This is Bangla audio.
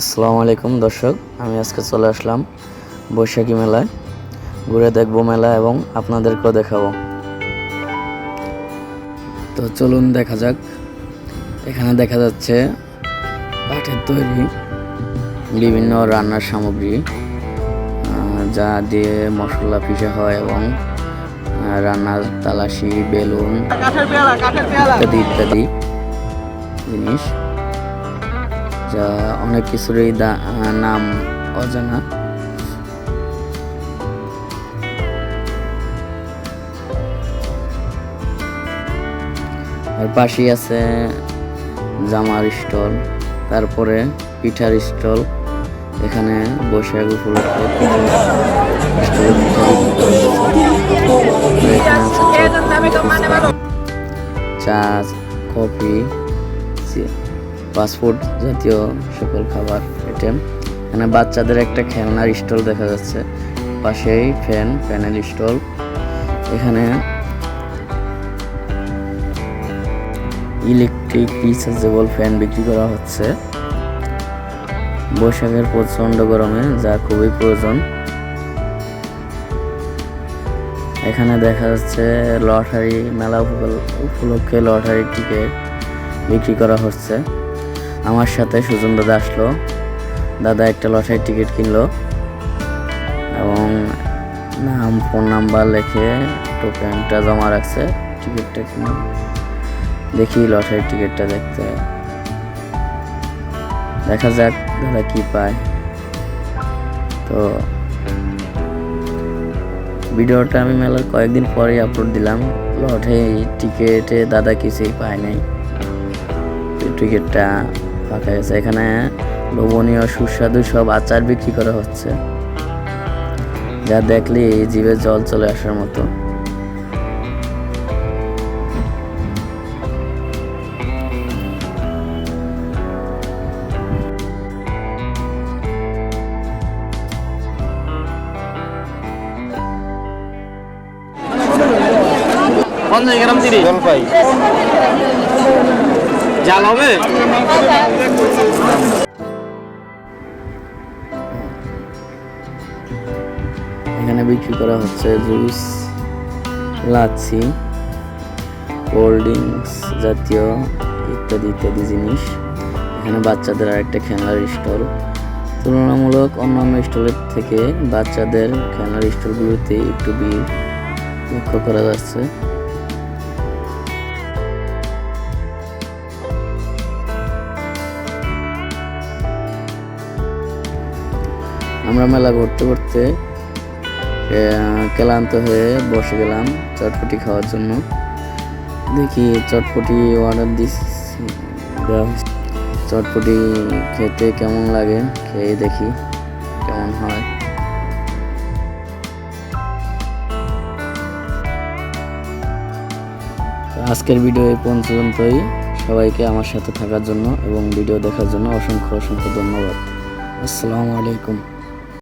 আসসালামু আলাইকুম দর্শক। আমি আজকে চলে আসলাম বৈশাখী মেলায়। ঘুরে দেখব মেলা এবং আপনাদেরকেও দেখাবো। তো চলুন দেখা যাক। এখানে দেখা যাচ্ছে কাঠের তৈরি বিভিন্ন রান্নার সামগ্রী যা দিয়ে মশলা পিষে হয় এবং রান্নার তালাশি বেলুন ইত্যাদি ইত্যাদি জিনিস। যা অনেক কিছুরই নাম অজানা আর পাশেই আছে জামার স্টল তারপরে পিঠার স্টল এখানে বৈশাখ উপলক্ষে চা কফি ফাস্টফুড জাতীয় সকল খাবার আইটেম এখানে বাচ্চাদের একটা খেলনার স্টল দেখা যাচ্ছে। পাশেই ফ্যান, প্যানেল স্টল। এখানে ইলেকট্রিক রিচার্জেবল ফ্যান বিক্রি করা হচ্ছে। বৈশাখের প্রচণ্ড গরমে, যা খুবই প্রয়োজন। এখানে দেখা যাচ্ছে লটারি, মেলা উপল- উপলক্ষে লটারি টিকিট বিক্রি করা হচ্ছে। আমার সাথে সুজন দাদা আসলো। দাদা একটা লটারির টিকিট কিনলো এবং নাম, ফোন নাম্বার লিখে টোকেনটা জমা রাখছে, টিকিটটা কিনে। দেখি লটারির টিকিটটা দেখতে। দেখা যাক দাদা কি পায়। তো ভিডিওটা আমি মেলার কয়েকদিন পরেই আপলোড দিলাম। লটারি টিকিটে দাদা কিছুই পায় নাই। টিকিটটা ফাঁকা গেছে এখানে লোভনীয় সুস্বাদু সব আচার বিক্রি করা হচ্ছে। যা দেখলে জীবে জল চলে আসার মতো। পঞ্চাশ গ্রাম তিরিশ। জলপাই। জাল হবে? এখানে বিক্রি করা হচ্ছে জুস, লাচ্ছি, কোল্ড ড্রিঙ্কস জাতীয় ইত্যাদি ইত্যাদি জিনিস। এখানে বাচ্চাদের আরেকটা খেলনার স্টল। তুলনামূলক অন্যান্য স্টলের থেকে বাচ্চাদের খেলনার স্টলগুলোতে একটু ভিড় লক্ষ্য করা যাচ্ছে। আমরা মেলা ঘুরতে ঘুরতে ক্লান্ত হয়ে বসে গেলাম চটপটি খাওয়ার জন্য। দেখি চটপটি অর্ডার দিচ্ছি চটপটি খেতে কেমন লাগে খেয়ে দেখি কেমন হয়। আজকের ভিডিও এই পর্যন্তই। সবাইকে আমার সাথে থাকার জন্য এবং ভিডিও দেখার জন্য অসংখ্য অসংখ্য ধন্যবাদ। আসসালামু আলাইকুম।